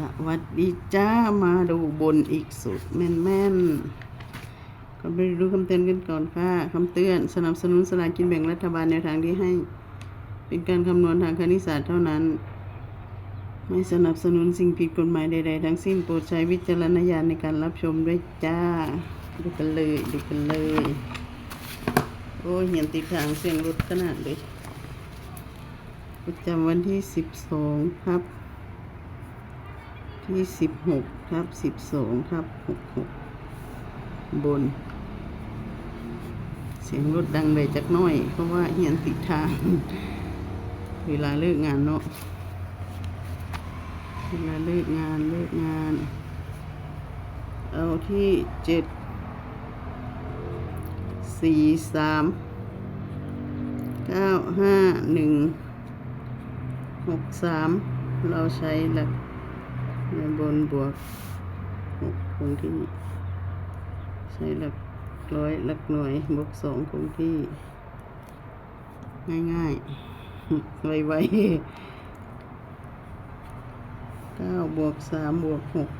สวัสดีจ้ามาดูบนอีกสุดแม่นแม่นๆก็ไปดูคำเตือนกันก่อนค่ะคำเตือนสนับสนุนสลากกินแบ่งรัฐบาลแนทางที่ให้ เป็นการคำนวณทางคณิตศาสตร์เท่านั้น ไม่สนับสนุนสิ่งผิดกฎหมายใด ๆ ทั้งสิ้นโปรดใช้วิจารณญาณในการรับชมด้วยจ้า ดูกันเลยดูกันเลย โอ้เห็นติดทางเสียงรถขนาดเลยประจำวันที่สิบสองครับ ที่สิบหกครับสิบสองครับหกหกบน เสียงรถดังเลยจักน้อย เพราะว่าเฮียนติดทาง เวลาเลิกงานเนาะเวลาเลิกงานเลิกงาน เอาที่เจ็ดสี่สามเก้าห้าหนึ่งหกสามเราใช้หลัก บนบวกหกคงที่ ใช้หลักร้อยหลักหน่วยบวกสองคงที่ ง่ายๆไวๆเก้าบวกสามบวกหก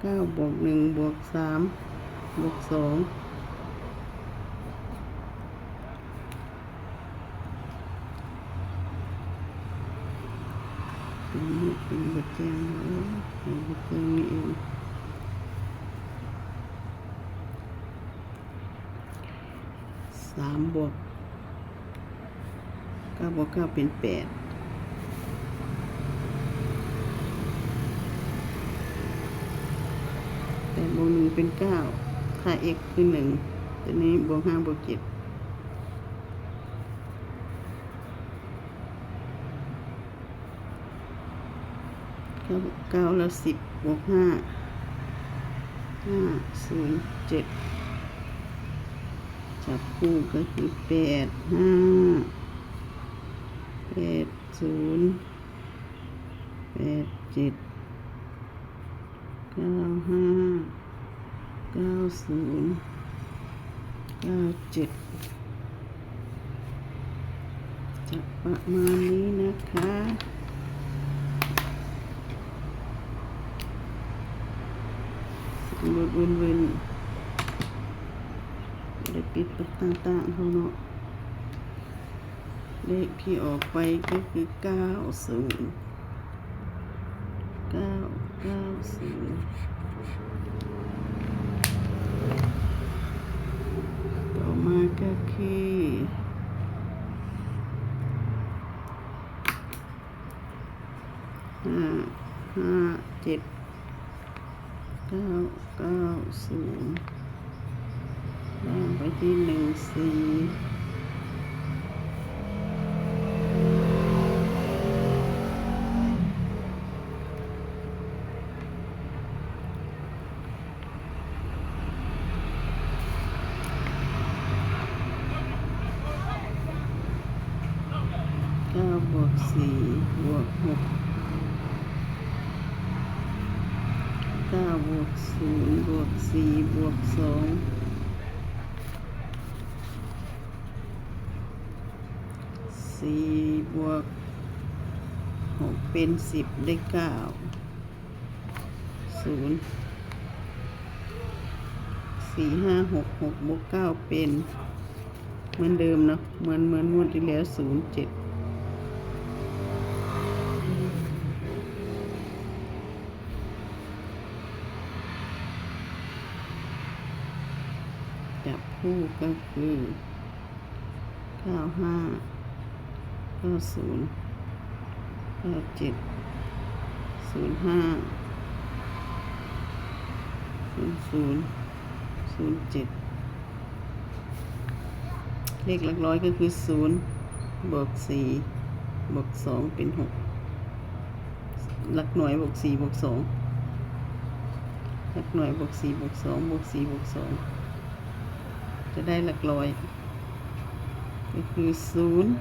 เก้าบวกหนึ่งบวกสามบวกสอง เป็นบทแจ้งเนาะเป็นบทแจ้งนี่เองสามบวกเก้าบวกเก้าเป็นแปดแปดบวกหนึ่งเป็นเก้าค่า x คือหนึ่งตัวนี้บวกห้าบวกเจ็ด เก้าเก้าแล้วสิบบวกห้าห้าศูนย์เจ็ดจับคู่ก็คือแปดห้าแปดศูนย์แปดเจ็ดเก้าห้าเก้าศูนย์เก้าเจ็ดจะประมาณนี้นะคะ วนวนวนได้ปิดประต่างๆเขาเนาะเลขที่ออกไปก็คือเก้าศูนย์เก้าเก้าศูนย์ต่อมาก็คือห้าห้าเจ็ด เก้าเก้าศูนย์ล่างไปที่หนึ่งสี่เก้าบ วกสี่บวกหกเก้าบวกศูนย์บวกสี่บวกสองสี่บวกหกเป็นสิบได้เก้าศูนย์สี่ห้าหกหกบวกเก้าเป็น เหมือนเดิมเนาะเหมือนเหมือนงวดที่แล้วศูนย์เจ็ด คู่ก็คือเก้าห้าเก้าศูนย์เก้าเจ็ดศูนย์ห้าศูนย์ศูนย์ศูนย์เจ็ดเลขหลักร้อยก็คือศูนย์บวกสี่บวกสองเป็นหกหลักหน่วยบวกสี่บวกสองหลักหน่วยบวกสี่บวกสองบวกสี่บวกสอง จะได้หลักร้อยก็คือศูนย์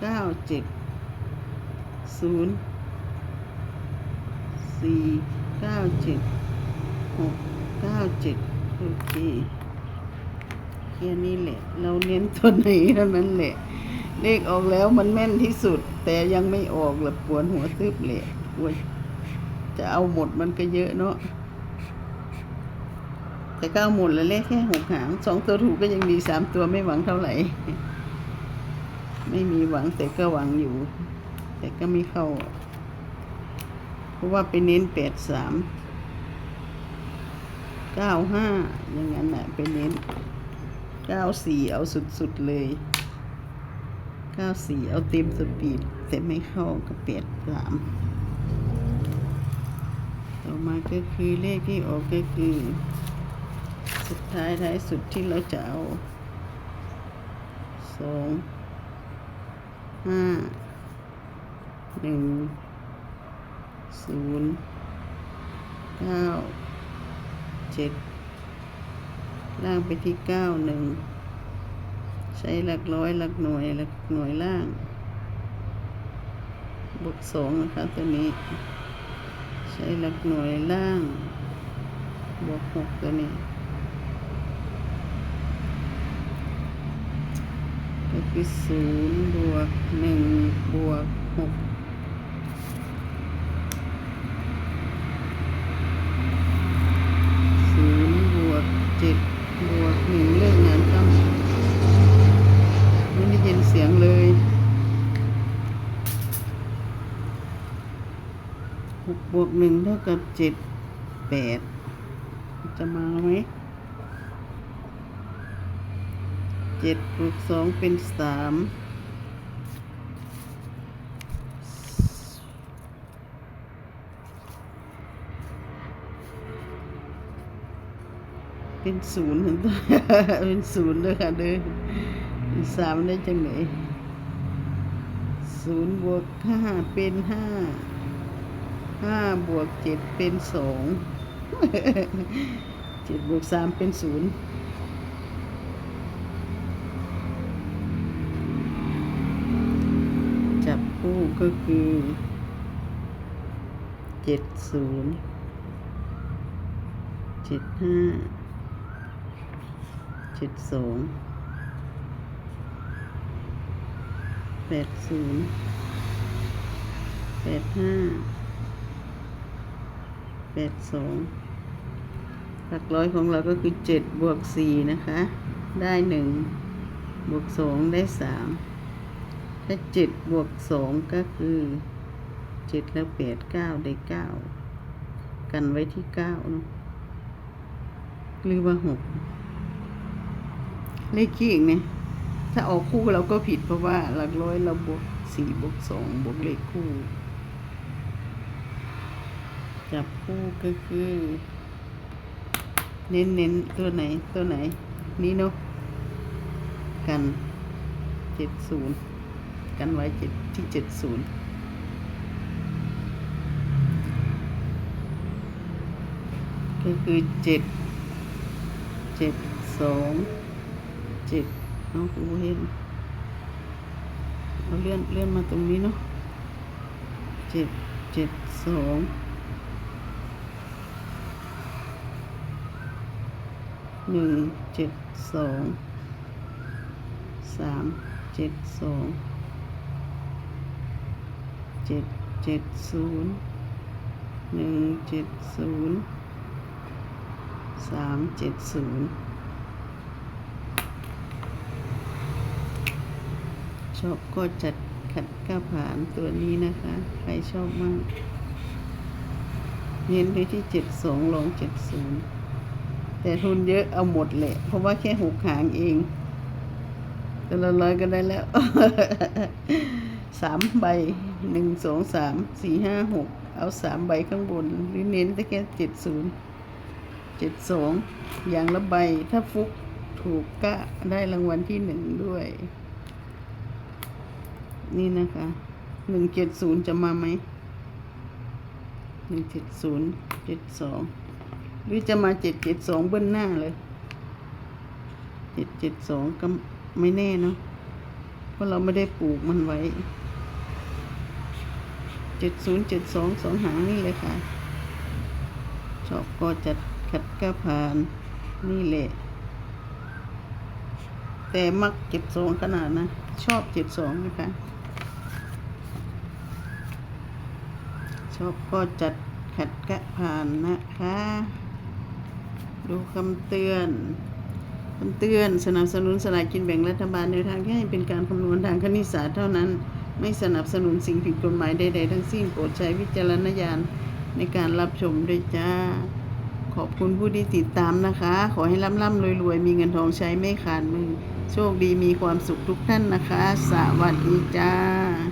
เก้าเจ็ดศูนย์สี่เก้าเจ็ดหกเก้าเจ็ดโอเคแค่นี้แหละ เราเน้นตัวไหนเท่านั้นแหละ เลขออกแล้วมันแม่นที่สุด แต่ยังไม่ออกละปวดหัวซึบแหละปวดจะเอาหมดมันก็เยอะเนาะ แต่ก็เอาหมดแล้วเลขแค่หกหางสองตัวถูกก็ยังดีสามตัวไม่หวังเท่าไหร่ ไม่มีหวังแต่ก็หวังอยู่ แต่ก็ไม่เข้า เพราะว่าไปเน้นแปดสามเก้าห้าอย่างนั้นน่ะไปเน้นเก้าสี่เอาสุดๆเลยเก้าสี่เอาเต็มสปีดแต่ไม่เข้ากับแปดสามต่อมาก็คือเลขที่ออกก็คือ สุดท้ายท้ายสุดที่เราจะเอาสองห้าหนึ่งศูนย์เก้าเจ็ดล่างไปที่เก้าหนึ่งใช้หลักร้อยหลักหน่วยหลักหน่วยล่าง บวกสองนะคะตัวนี้ ใช้หลักหน่วยล่าง บวกหกตัวนี้ คือศูนย์บวกหนึ่งบวกหกศูนย์บวกเจ็ดบวกหนึ่งเลิกงานต้องไม่ได้ยินเสียงเลยหกบวกหนึ่งเท่ากับเจ็ดแปดจะมาไหม เจ็ดบวกสองเป็นสามเป็นศูนย์เป็นศูนย์เลยค่ะเด้อสามได้จังไหนศูนย์บวกห้าเป็นห้าห้าบวกเจ็ดเป็นสองเจ็ดบวกสามเป็นศูนย์ จับ คู่ก็คือเจ็ดศูนย์เจ็ดห้าเจ็ดสองแปดศูนย์แปดห้าแปดสองหลักร้อยของเราก็คือเจ็ดบวกสี่นะคะ ได้หนึ่งบวกสองได้สาม ถ้าเจ็ดบวกสองก็คือเจ็ดแล้วแปดเก้าได้เก้ากันไว้ที่เก้าเนาะหรือว่าหกเลขขี้อีกเนี่ยถ้าออกคู่เราก็ผิดเพราะว่าหลักร้อยเราบวกสี่บวกสองบวกเลขคู่ จับคู่ก็คือ เน้นเน้นตัวไหนตัวไหน นี่เนาะกันเจ็ดศูนย์ กันไว้ที่เจ็ดศูนย์ก็คือเจ็ดเจ็ดสองเจ็ดเอาคูเห็นเอาเลื่อนเลื่อนมาตรงนี้เนาะเจ็ดเจ็ดสองหนึ่งเจ็ดสองสามเจ็ดสอง เจ็ดเจ็ดศูนย์หนึ่งเจ็ดศูนย์สามเจ็ดศูนย์ชอบก็จัดขัดก้าผานตัวนี้นะคะ ใครชอบมั่งเน้นไปที่เจ็ดสองลงเจ็ดศูนย์แต่ทุนเยอะเอาหมดแหละ เพราะว่าแค่หกหางเอง แต่ละร้อยก็ได้แล้วสามใบ หนึ่งสองสามสี่ห้าหกเอาสามใบข้างบนหรือเน้นแต่แค่เจ็ดศูนย์เจ็ดสองอย่างละใบถ้าฟุกถูกก็ได้รางวัลที่หนึ่งด้วย นี่นะคะหนึ่งเจ็ดศูนย์จะมาไหมหนึ่งเจ็ดศูนย์เจ็ดสองหรือจะมาเจ็ดเจ็ดสองเบิ้ลหน้าเลยเจ็ดเจ็ดสองก็ไม่แน่เนาะเพราะเราไม่ได้ปลูกมันไว้ จ็ดศูนย์จ็ดสองสองหางนี่เลยค่ะชอบก็จัดขัดก้าผ่านนี่แหละ แต่มักเจ็ดสองขนาดนะ ชอบเจ็ดสองนะคะ ชอบก็จัดขัดกะผ่านนะคะ ดูคำเตือนคำเตือนสนับสนุนสลากกินแบ่งรัฐบาลในวทางที่ให้เป็นการคำนวณทางคณิตศาสตร์เท่านั้น ไม่สนับสนุนสิ่งผิดกฎหมายใด ๆ ทั้งสิ้นโปรดใช้วิจารณญาณในการรับชมด้วยจ้า ขอบคุณผู้ที่ติดตามนะคะ ขอให้ร่ำร่ำรวยๆ มีเงินทองใช้ไม่ขาดมือ โชคดีมีความสุขทุกท่านนะคะ สวัสดีจ้า